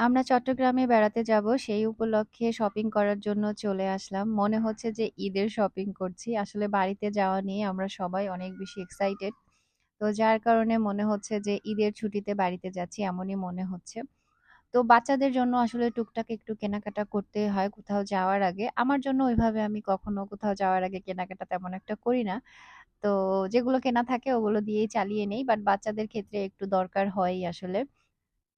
আমরা চট্টগ্রামে বেড়াতে যাব, সেই উপলক্ষে শপিং করার জন্য চলে আসলাম। মনে হচ্ছে যে ঈদের শপিং করছি। আসলে বাড়িতে যাওয়া নিয়ে আমরা সবাই অনেক বেশি এক্সাইটেড। তো যার কারণে মনে হচ্ছে যে ঈদের ছুটিতে বাড়িতে যাচ্ছি, এমনই মনে হচ্ছে। তো বাচ্চাদের জন্য আসলে টুকটাক একটু কেনাকাটা করতে হয় কোথাও যাওয়ার আগে। আমার জন্য ওইভাবে আমি কখনো কোথাও যাওয়ার আগে কেনাকাটা তেমন একটা করি না। তো যেগুলো কেনা থাকে ওগুলো দিয়েই চালিয়ে নেই। বাট বাচ্চাদের ক্ষেত্রে একটু দরকার হয়ই আসলে।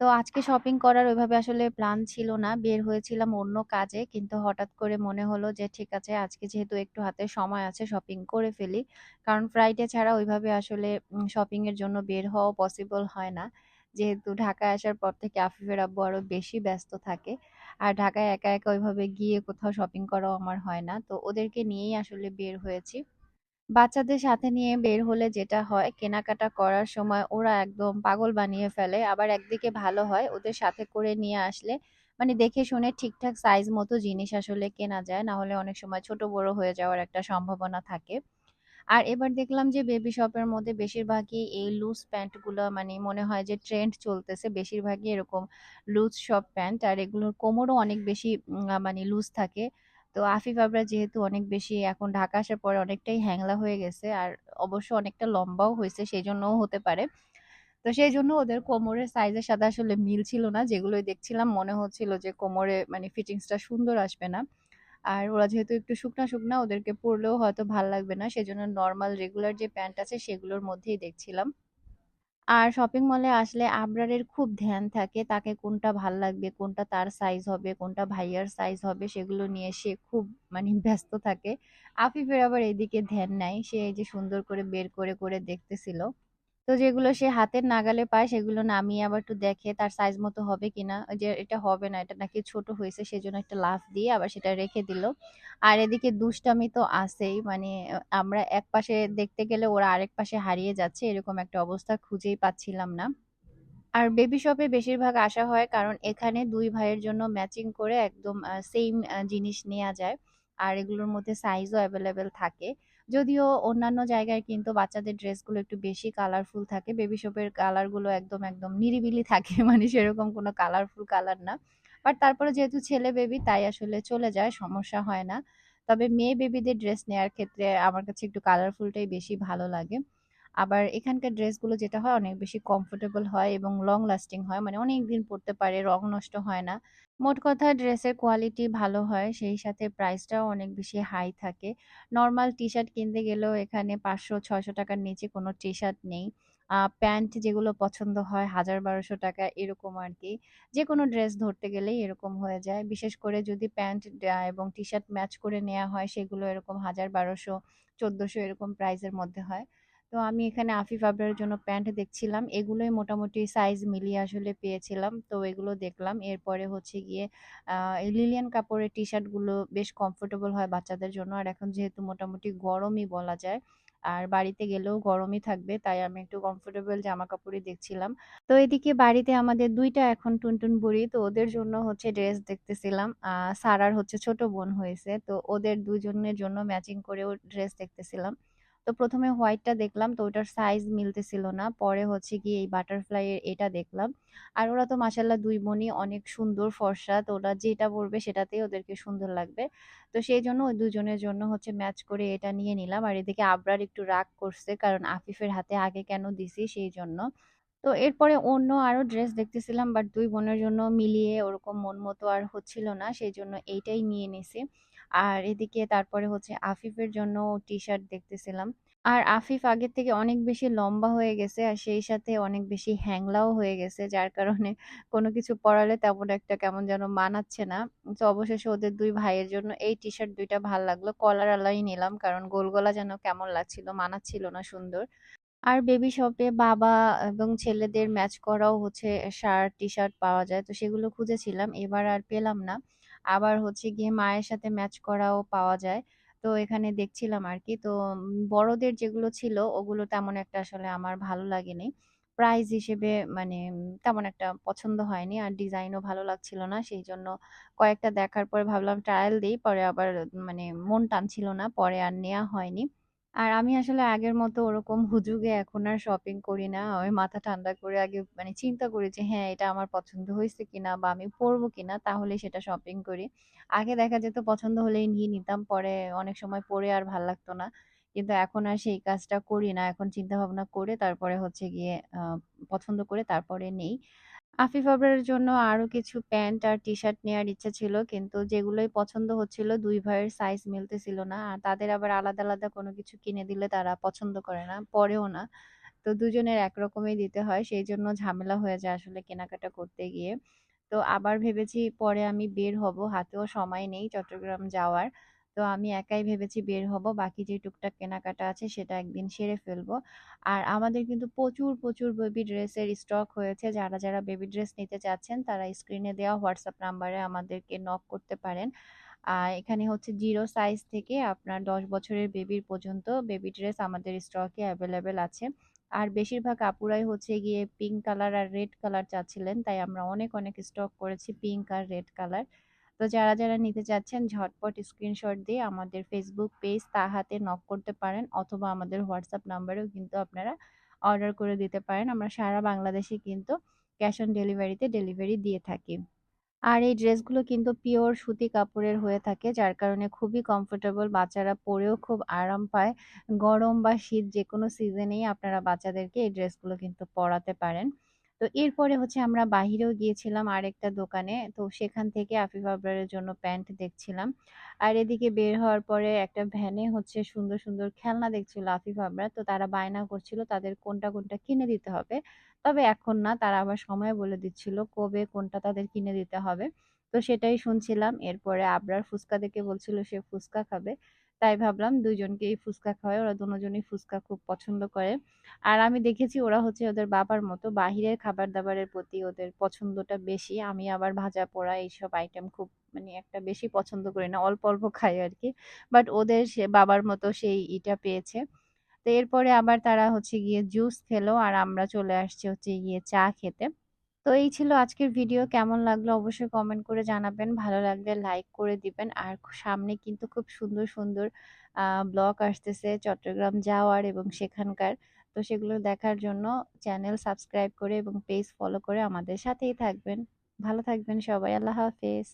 তো আজকে শপিং করার ওইভাবে আসলে প্ল্যান ছিল না। বের হয়েছিলাম অন্য কাজে। কিন্তু হঠাৎ করে মনে হলো যে ঠিক আছে আজকে যেহেতু একটু হাতে সময় আছে শপিং করে ফেলি। কারণ ফ্রাইডে ছাড়া ওইভাবে আসলে শপিং এর জন্য বের হওয়া পসিবল হয় না। যেহেতু ঢাকায় আসার পর থেকে আফিফের আব্বু আরও বেশি ব্যস্ত থাকে। আর ঢাকায় একা, একা ওইভাবে গিয়ে কোথাও শপিং করাও আমার হয় না। তো ওদেরকে নিয়েই আসলে বের হয়েছি। বাচ্চাদের সাথে নিয়ে বের হলে যেটা হয়, কেনাকাটা করার সময় ওরা একদম পাগল বানিয়ে ফেলে। আবার একদিকে ভালো হয় ওদের সাথে করে নিয়ে আসলে মানে দেখে শুনে ঠিকঠাক সাইজ মতো জিনিস আসলে কেনা যায়। না হলে অনেক সময় ছোট বড় হয়ে যাওয়ার একটা সম্ভাবনা থাকে। আর এবার দেখলাম যে বেবি শপের মধ্যে বেশিরভাগই এই লুজ প্যান্টগুলো মানে মনে হয় যে ট্রেন্ড চলতেছে। বেশিরভাগই এরকম লুজ সব প্যান্ট আর এগুলোর কোমরও অনেক বেশি মানে লুজ থাকে। তো আফিফ আবরার যেহেতু অনেক বেশি এখন ঢাকা আসার পরে অনেকটাই হ্যাংলা হয়ে গেছে। আর অবশ্য অনেকটা লম্বাও হইছে সেজন্যও হতে পারে। তো সেইজন্য ওদের কোমরের সাইজের সাথে আসলে মিল ছিল না। যেগুলোই দেখছিলাম মনে হচ্ছিল যে কোমরে মানে ফিটিংস টা সুন্দর আসবে না। আর ওরা যেহেতু একটু শুকনা, শুকনা ওদেরকে পরলেও হয়তো ভালো লাগবে না। সেজন্য নর্মাল রেগুলার যে প্যান্ট আছে সেগুলোর মধ্যেই দেখছিলাম। আর শপিং মলে আসলে আবরারের খুব ধ্যান থাকে তাকে কোনটা ভালো লাগবে, কোনটা তার সাইজ হবে, কোনটা ভাইয়ার সাইজ হবে সেগুলো নিয়ে সে খুব মানে ব্যস্ত থাকে। আফিফের আবার এদিকে ধ্যান নাই। সে এই যে সুন্দর করে বের করে, করে দেখতেছিল। তো যেগুলো সে হাতের নাগালে পায় সেগুলো নামিয়ে আবার একটু দেখে তার সাইজ মতো হবে কিনা। যে এটা হবে না, এটা নাকি ছোট হইছে সেজন্য একটা লাফ দিয়ে আবার সেটা রেখে দিল। আর এদিকে দুষ্টামি তো আছেই। মানে আমরা এক পাশে দেখতে গেলে ওরা আরেক পাশে হারিয়ে যাচ্ছে এরকম একটা অবস্থা খুঁজেই পাচ্ছিলাম না। আর বেবি শপে বেশিরভাগ আসা হয় কারণ এখানে দুই ভাইয়ের জন্য ম্যাচিং করে একদম সেম জিনিস নেওয়া যায়। আর এগুলোর মধ্যে সাইজও অ্যাভেলেবেল থাকে। যদিও অন্যান্য জায়গায় কিন্তু বাচ্চাদের ড্রেসগুলো একটু বেশি কালারফুল থাকে। বেবি শপের কালারগুলো একদম, একদম নিরিবিলি থাকে মানে সেরকম কোনো কালারফুল কালার না। বাট তারপরে যেহেতু ছেলে বেবি তাই আসলে চলে যায়, সমস্যা হয় না। তবে মেয়ে বেবিদের ড্রেস নেয়ার ক্ষেত্রে আমার কাছে একটু কালারফুলটাই বেশি ভালো লাগে। আবার এখানকার ড্রেসগুলো যেটা হয় অনেক বেশি কমফোর্টেবল হয় এবং লং লাস্টিং হয়। মানে অনেক দিন পড়তে পারে, রং নষ্ট হয় না। মোট কথা ড্রেসের কোয়ালিটি ভালো হয়, সেই সাথে প্রাইসটাও অনেক বেশি হাই থাকে। নরমাল টি-শার্ট কিনতে গেলেও এখানে পাঁচশো ছয়শো টাকার নিচে কোনো টি-শার্ট নেই। প্যান্ট যেগুলো পছন্দ হয় হাজার বারোশো টাকা এরকম আর কি যে কোনো ড্রেস ধরতে গেলেই এরকম হয়ে যায়। বিশেষ করে যদি প্যান্ট এবং টি-শার্ট ম্যাচ করে নেওয়া হয় সেগুলো এরকম হাজার বারোশো চোদ্দোশো এরকম প্রাইসের মধ্যে হয়। তো আমি এখানে আফিফ আবরারের জন্য প্যান্ট দেখছিলাম। এগুলোই মোটামুটি সাইজ মিলিয়ে আসলে পেয়েছিলাম। তো এগুলো দেখলাম। এরপরে হচ্ছে গিয়ে লিলিয়ান কাপড়ের টি-শার্টগুলো বেশ কমফোর্টেবল হয় বাচ্চাদের জন্য। আর এখন যেহেতু মোটামুটি গরমই বলা যায়। আর বাড়িতে গেলেও গরমই থাকবে। তাই আমি একটু কমফোর্টেবল জামা কাপড়ই দেখছিলাম। তো এদিকে বাড়িতে আমাদের ২ টা এখন টুনটুন বুড়ি। তো ওদের জন্য হচ্ছে ড্রেস দেখতেছিলাম। সারার হচ্ছে ছোট বোন হয়েছে। তো ওদের দুজনের জন্য ম্যাচিং করেও ড্রেস দেখতেছিলাম। তো প্রথমে হোয়াইটটা দেখলাম, তো ওটার সাইজ মিলতেছিল না। পরে হচ্ছে গিয়ে এই বাটারফ্লাইয়ের এটা দেখলাম। আর ওরা তো মাসাল্লাহ দুই বোনই অনেক সুন্দর ফর্সা। তো ওরা যেটা পড়বে সেটাতেই ওদেরকে সুন্দর লাগবে। তো সেই জন্য ওই দুজনের জন্য হচ্ছে ম্যাচ করে এটা নিয়ে নিলাম। আর এদিকে আবরার একটু রাগ করছে, কারণ আফিফের হাতে আগে কেন দিছি সেইজন্য। তো এরপরে অন্য আরও ড্রেস দেখতেছিলাম বাট দুই বোনের জন্য মিলিয়ে ওরকম মন মতো আর হচ্ছিল না। সেই জন্য এইটাই নিয়ে নিছি। আর এদিকে তারপরে হচ্ছে আফিফের জন্য টি-শার্ট দেখতেছিলাম। আর আফিফ আগের থেকে অনেক বেশি লম্বা হয়ে গেছে আর সেই সাথে অনেক বেশি হ্যাংলাও হয়ে গেছে। যার কারণে কোনো কিছু পরালে তেমন একটা কেমন যেন মানাচ্ছে না। তো অবশেষে ওদের দুই ভাইয়ের জন্য এই টি-শার্ট ২ টা ভালো লাগল। কলারওয়ালাই নিলাম কারণ গোল গলা যেন কেমন লাগছিল, মানাচ্ছিল না সুন্দর। আর বেবি শপে বাবা এবং ছেলেদের ম্যাচ করাও হচ্ছে শার্ট, টি-শার্ট পাওয়া যায়। তো সেগুলো খুঁজেছিলাম। এবার আর পেলাম না। আবার হচ্ছে গিয়ে মায়ের সাথে ম্যাচ করাও পাওয়া যায়। তো এখানে দেখছিলাম আর কি তো বড়দের যেগুলো ছিল ওগুলো তেমন একটা আসলে আমার ভালো লাগেনি। প্রাইস হিসেবে মানে তেমন একটা পছন্দ হয়নি। আর ডিজাইনও ভালো লাগছিল না। সেই জন্য কয়েকটা দেখার পরে ভাবলাম ট্রায়াল দেই। পরে আবার মানে মন টানছিল না। পরে আর নেওয়া হয়নি। আর আমি আসলে আগের মতো ওরকম হুজুগে এখন আর শপিং করি না। আমি মাথা ঠান্ডা করে আগে মানে চিন্তা করি যে হ্যাঁ, এটা আমার পছন্দ হয়েছে কিনা বা আমি পরবো কিনা তাহলেই সেটা শপিং করি। আগে দেখা যেত পছন্দ হলেই নিয়ে নিতাম। পরে অনেক সময় পরে আর ভালো লাগতো না। কিন্তু এখন আর সেই কাজটা করি না। এখন চিন্তা ভাবনা করে তারপরে হচ্ছে গিয়ে আ পছন্দ করে তারপরে নেই। আফিফ আবরারের জন্য আরও কিছু প্যান্ট আর টি-শার্ট নেয়ার ইচ্ছা ছিল। কিন্তু যেগুলোই পছন্দ হচ্ছিল দুই ভাইয়ের সাইজ মিলতেছিল না। আর তাদের আবার আলাদা, আলাদা কোনো কিছু কিনে দিলে তারা পছন্দ করে না, পরেও না। তো দুজনের একরকমই দিতে হয়। সেই জন্য ঝামেলা হয়ে যায় আসলে কেনাকাটা করতে গিয়ে। তো আবার ভেবেছি পরে আমি বের হব। হাতেও সময় নেই চট্টগ্রাম যাওয়ার। তো আমি একাই ভেবেছি বের হব। বাকি যে টুকটাক কেনাকাটা আছে সেটা একদিন সেরে ফেলব। আর আমাদের কিন্তু প্রচুর, প্রচুর বেবি ড্রেসের স্টক হয়েছে। যারা, যারা বেবি ড্রেস নিতে চাচ্ছেন তারা স্ক্রিনে দেওয়া হোয়াটসঅ্যাপ নাম্বারে আমাদেরকে নক করতে পারেন। আর এখানে হচ্ছে জিরো সাইজ থেকে আপনার ১০ বছরের বেবির পর্যন্ত বেবি ড্রেস আমাদের স্টকে অ্যাভেলেবেল আছে। আর বেশিরভাগ আপুরাই হচ্ছে গিয়ে পিঙ্ক কালার আর রেড কালার চাচ্ছিলেন। তাই আমরা অনেক, অনেক স্টক করেছি পিঙ্ক আর রেড কালার। তো যারা, যারা নিতে চাচ্ছেন ঝটপট স্ক্রিনশট দিয়ে আমাদের ফেসবুক পেজ তাহাতে নক করতে পারেন অথবা আমাদের হোয়াটসঅ্যাপ নাম্বারেও কিন্তু আপনারা অর্ডার করে দিতে পারেন। আমরা সারা বাংলাদেশে কিন্তু ক্যাশ অন ডেলিভারিতে ডেলিভারি দিয়ে থাকি। আর এই ড্রেসগুলো কিন্তু পিওর সুতি কাপড়ের হয়ে থাকে যার কারণে খুবই কমফোর্টেবল বাচ্চারা পরেও খুব আরাম পায়। গরম বা শীত যেকোনো সিজনেই আপনারা বাচ্চাদেরকে এই ড্রেসগুলো কিন্তু পরাতে পারেন। তো এরপরে হচ্ছে আমরা বাহিরেও গিয়েছিলাম আরেকটা দোকানে। তো সেখান থেকে আফিফ আবরারের জন্য প্যান্ট দেখছিলাম। আর এদিকে বের হওয়ার পরে একটা ভ্যানে হচ্ছে সুন্দর, সুন্দর খেলনা দেখছিল আফিফ আবরার। তো তারা বায়না করছিল তাদের কোনটা, কোনটা কিনে দিতে হবে। তবে এখন না তারা আবার সময় বলে দিচ্ছিল কবে কোনটা তাদের কিনে দিতে হবে। তো সেটাই শুনছিলাম। এরপরে আবরার ফুচকা দেখে বলছিল সে ফুচকা খাবে। তাই ভাবলাম ২ জনকেই ফুচকা খাওয়াই। ওরা দোনোজনই ফুচকা খুব পছন্দ করে। আর আমি দেখেছি ওরা হচ্ছে ওদের বাবার মতো বাহিরের খাবার-দাবারের প্রতি ওদের পছন্দটা বেশি। আমি আবার ভাজা-পোড়া এইসব আইটেম খুব মানে একটা বেশি পছন্দ করি না। অল্প, অল্প খাই আর কি বাট ওদের সে বাবার মতো সেই ইটা পেয়েছে। তো এরপরে আবার তারা হচ্ছে গিয়ে জুস খেলো আর আমরা চলে আসছি হচ্ছে গিয়ে চা খেতে। তো এই ছিল আজকের ভিডিও কেমন লাগল অবশ্যই কমেন্ট করে জানাবেন। ভালো লাগলে লাইক করে দিবেন। আর সামনে কিন্তু খুব সুন্দর, সুন্দর ব্লগ আসতেছে চট্টগ্রাম যাওয়ার এবং সেখানকার। তো সেগুলো দেখার জন্য চ্যানেল সাবস্ক্রাইব করে এবং পেজ ফলো করে আমাদের সাথেই থাকবেন। ভালো থাকবেন সবাই। আল্লাহ হাফেজ।